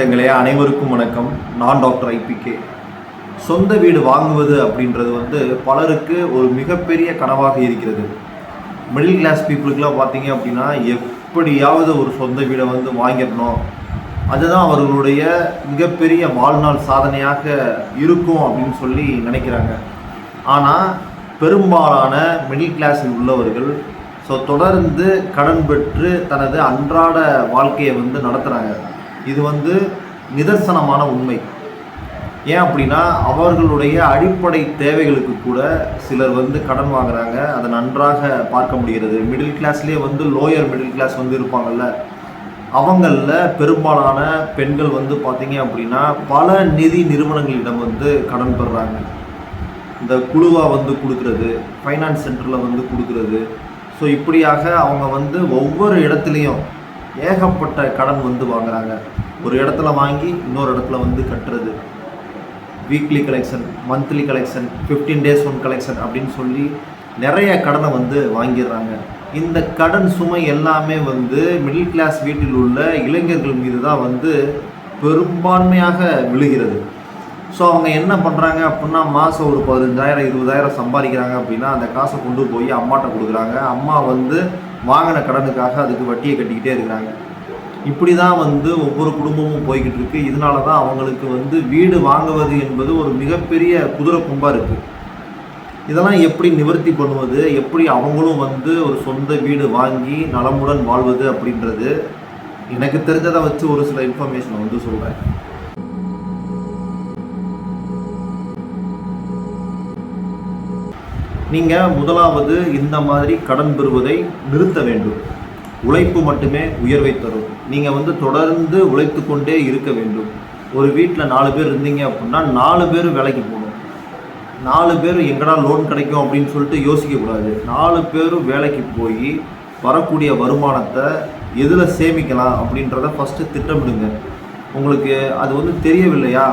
நெஞ்சங்களே அனைவருக்கும் வணக்கம். நான் டாக்டர் ஐபிகே. சொந்த வீடு வாங்குவது அப்படின்றது வந்து பலருக்கு ஒரு மிகப்பெரிய கனவாக இருக்கிறது. மிடில் கிளாஸ் பீப்புளுக்குலாம் பார்த்தீங்க அப்படின்னா எப்படியாவது ஒரு சொந்த வீடை வந்து வாங்கிடணும். அதுதான் அவர்களுடைய மிகப்பெரிய வாழ்நாள் சாதனையாக இருக்கும் அப்படின்னு சொல்லி நினைக்கிறாங்க. ஆனால் பெரும்பாலான மிடில் கிளாஸில் உள்ளவர்கள் ஸோ தொடர்ந்து கடன் பெற்று தனது அன்றாட வாழ்க்கையை வந்து நடத்துகிறாங்க இது வந்து நிதர்சனமான உண்மை. ஏன் அப்படின்னா அவர்களுடைய அடிப்படை தேவைகளுக்கு கூட சிலர் வந்து கடன் வாங்குறாங்க. அதை நன்றாக பார்க்க முடிகிறது. மிடில் கிளாஸ்லேயே வந்து லோயர் மிடில் கிளாஸ் வந்து இருப்பாங்கல்ல. அவங்களில் பெரும்பாலான பெண்கள் வந்து பார்த்தீங்க அப்படின்னா பல நிதி நிறுவனங்களிடம் வந்து கடன் பெறுறாங்க. இந்த குழுவாக வந்து கொடுக்கறது ஃபைனான்ஸ் சென்டரில் வந்து கொடுக்கறது. ஸோ இப்படியாக அவங்க வந்து ஒவ்வொரு இடத்துலையும் ஏகப்பட்ட கடன் வந்து வாங்குறாங்க. ஒரு இடத்துல வாங்கி இன்னொரு இடத்துல வந்து கட்டுறது. Weekly collection monthly collection fifteen days one collection அப்படின்னு சொல்லி நிறைய கடனை வந்து வாங்கிடுறாங்க. இந்த கடன் சுமை எல்லாமே வந்து மிடில் கிளாஸ் வீட்டில் உள்ள இளைஞர்கள் மீது தான் வந்து பெரும்பான்மையாக விழுகிறது. ஸோ அவங்க என்ன பண்ணுறாங்க அப்படின்னா மாதம் ஒரு பதினஞ்சாயிரம் இருபதாயிரம் சம்பாதிக்கிறாங்க அப்படின்னா அந்த காசை கொண்டு போய் அம்மாட்ட கொடுக்குறாங்க. அம்மா வந்து வாங்கின கடனுக்காக அதுக்கு வட்டியை கட்டிக்கிட்டே இருக்கிறாங்க. இப்படி தான் வந்து ஒவ்வொரு குடும்பமும் போய்கிட்டு இருக்கு. இதனால தான் அவங்களுக்கு வந்து வீடு வாங்குவது என்பது ஒரு மிகப்பெரிய குதிரை கும்பாக இருக்குது இதெல்லாம் எப்படி நிவர்த்தி பண்ணுவது? எப்படி அவங்களும் வந்து ஒரு சொந்த வீடு வாங்கி நலமுடன் வாழ்வது அப்படின்றது எனக்கு தெரிஞ்சதை வச்சு ஒரு சில இன்ஃபர்மேஷனை வந்து சொல்கிறேன் நீங்கள் முதலாவது இந்த மாதிரி கடன் பெறுவதை நிறுத்த வேண்டும். உழைப்பு மட்டுமே உயர்வை தரும். நீங்கள் வந்து தொடர்ந்து உழைத்து கொண்டே இருக்க வேண்டும். ஒரு வீட்டில் நாலு பேர் இருந்தீங்க அப்படின்னா நாலு பேர் வேலைக்கு போகணும். நாலு பேர் எங்கடா லோன் கிடைக்கும் அப்படின்னு சொல்லிட்டு யோசிக்கக்கூடாது நாலு பேரும் வேலைக்கு போய் வரக்கூடிய வருமானத்தை எதில் சேமிக்கலாம் அப்படின்றத ஃபஸ்ட்டு திட்டமிடுங்க. உங்களுக்கு அது வந்து தெரியவில்லையா?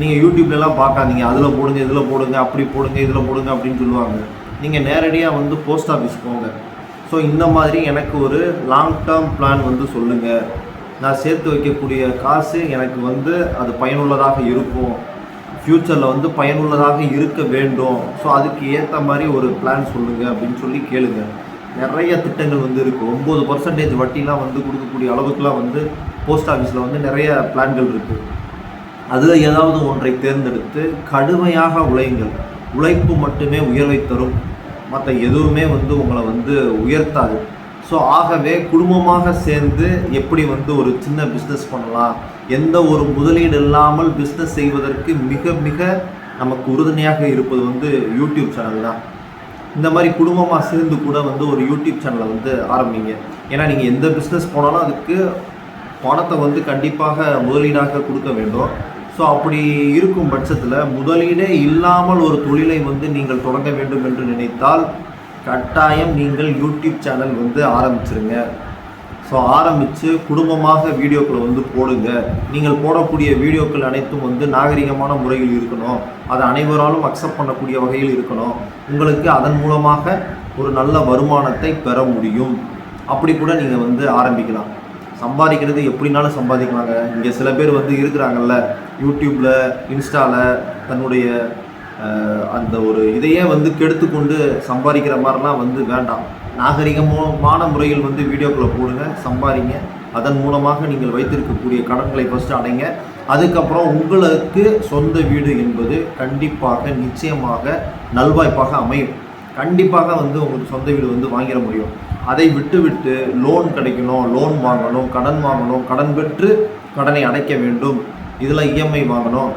நீங்கள் யூடியூப்லலாம் பார்க்காதீங்க. அதில் போடுங்க இதில் போடுங்க அப்படி போடுங்க இதில் போடுங்க அப்படின்னு சொல்லுவாங்க. நீங்கள் நேரடியாக வந்து போஸ்ட் ஆஃபீஸ் போங்க. ஸோ இந்த மாதிரி எனக்கு ஒரு லாங் டேர்ம் பிளான் வந்து சொல்லுங்கள் நான் சேர்த்து வைக்கக்கூடிய காசு எனக்கு வந்து அது பயனுள்ளதாக இருக்கும். ஃப்யூச்சரில் வந்து பயனுள்ளதாக இருக்க வேண்டும். ஸோ அதுக்கு ஏற்ற மாதிரி ஒரு பிளான் சொல்லுங்கள் அப்படின்னு சொல்லி கேளுங்க. நிறைய திட்டங்கள் வந்து இருக்குது ஒம்பது பர்சன்டேஜ் வட்டிலாம் வந்து கொடுக்கக்கூடிய அளவுக்குலாம் வந்து போஸ்ட் ஆஃபீஸில் வந்து நிறைய பிளான்கள் இருக்குது அதில் ஏதாவது ஒன்றை தேர்ந்தெடுத்து கடுமையாக உழையுங்கள். உழைப்பு மட்டுமே உயர்வை தரும். மற்ற எதுவுமே வந்து உங்களை வந்து உயர்த்தாது. ஸோ ஆகவே குடும்பமாக சேர்ந்து எப்படி வந்து ஒரு சின்ன பிஸ்னஸ் பண்ணலாம்? எந்த ஒரு முதலீடு இல்லாமல் பிஸ்னஸ் செய்வதற்கு மிக மிக நமக்கு உறுதுணையாக இருப்பது வந்து யூடியூப் சேனல் தான். இந்த மாதிரி குடும்பமாக சேர்ந்து கூட வந்து ஒரு யூடியூப் சேனலை வந்து ஆரம்பிங்க. ஏன்னா நீங்கள் எந்த பிஸ்னஸ் போனாலும் அதுக்கு பணத்தை வந்து கண்டிப்பாக முதலீடாக கொடுக்க வேண்டும். ஸோ அப்படி இருக்கும் பட்சத்தில் முதலீடே இல்லாமல் ஒரு தொழிலை வந்து நீங்கள் தொடங்க வேண்டும் என்று நினைத்தால் கட்டாயம் நீங்கள் யூடியூப் சேனல் வந்து ஆரம்பிச்சிருங்க. ஸோ ஆரம்பித்து குடும்பமாக வீடியோக்களை வந்து போடுங்க. நீங்கள் போடக்கூடிய வீடியோக்கள் அனைத்தும் வந்து நாகரிகமான முறையில் இருக்கணும். அதை அனைவராலும் அக்செப்ட் பண்ணக்கூடிய வகையில் இருக்கணும். உங்களுக்கு அதன் மூலமாக ஒரு நல்ல வருமானத்தை பெற முடியும். அப்படி கூட நீங்கள் வந்து ஆரம்பிக்கலாம். சம்பாதிக்கிறது எப்படினாலும் சம்பாதிக்கலாங்க. இங்கே சில பேர் வந்து இருக்கிறாங்கல்ல யூடியூப்பில் இன்ஸ்டாவில் தன்னுடைய அந்த ஒரு இதையே வந்து கெடுத்துக்கொண்டு சம்பாதிக்கிற மாதிரிலாம் வந்து வேண்டாம். நாகரிகமான முறையில் வந்து வீடியோக்களை போடுங்க சம்பாதிங்க. அதன் மூலமாக நீங்கள் வைத்திருக்கக்கூடிய கடன்களை ஃபஸ்ட்டு அடைங்க. அதுக்கப்புறம் உங்களுக்கு சொந்த வீடு என்பது கண்டிப்பாக நிச்சயமாக நல்வாய்ப்பாக அமையும். கண்டிப்பாக வந்து உங்களுக்கு சொந்த வீடு வந்து வாங்கிட முடியும். அதை விட்டுவிட்டு லோன் கிடைக்கணும் லோன் வாங்கணும் கடன் வாங்கணும் கடன் பெற்று கடனை அடைக்க வேண்டும். இதில் இஎம்ஐ வாங்கணும்.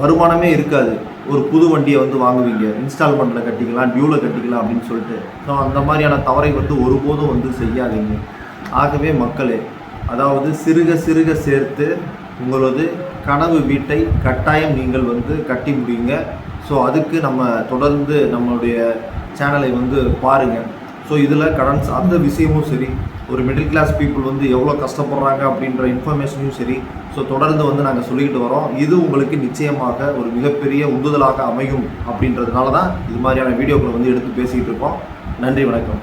வருமானமே இருக்காது. ஒரு புது வண்டியை வந்து வாங்குவீங்க. இன்ஸ்டால்மெண்ட்டில் கட்டிக்கலாம் டியூவில் கட்டிக்கலாம் அப்படின்னு சொல்லிட்டு. ஸோ அந்த மாதிரியான தவறை வந்து ஒருபோதும் வந்து செய்யாதீங்க. ஆகவே மக்களே அதாவது சிறுக சிறுக சேர்த்து உங்களது கனவு வீட்டை கட்டாயம் நீங்கள் வந்து கட்டி முடியுங்க. ஸோ அதுக்கு நம்ம தொடர்ந்து நம்மளுடைய சேனலை வந்து பாருங்கள் ஸோ இதில் கடன் சார்ந்த விஷயமும் சரி. ஒரு மிடில் கிளாஸ் பீப்புள் வந்து எவ்வளோ கஷ்டப்படுறாங்க அப்படின்ற இன்ஃபர்மேஷனையும் சரி. ஸோ தொடர்ந்து வந்து நாங்கள் சொல்லிக்கிட்டு வரோம். இது உங்களுக்கு நிச்சயமாக ஒரு மிகப்பெரிய உந்துதலாக அமையும் அப்படின்றதுனால தான் இது மாதிரியான வீடியோக்களை வந்து எடுத்து பேசிக்கிட்டு இருக்கோம். நன்றி வணக்கம்.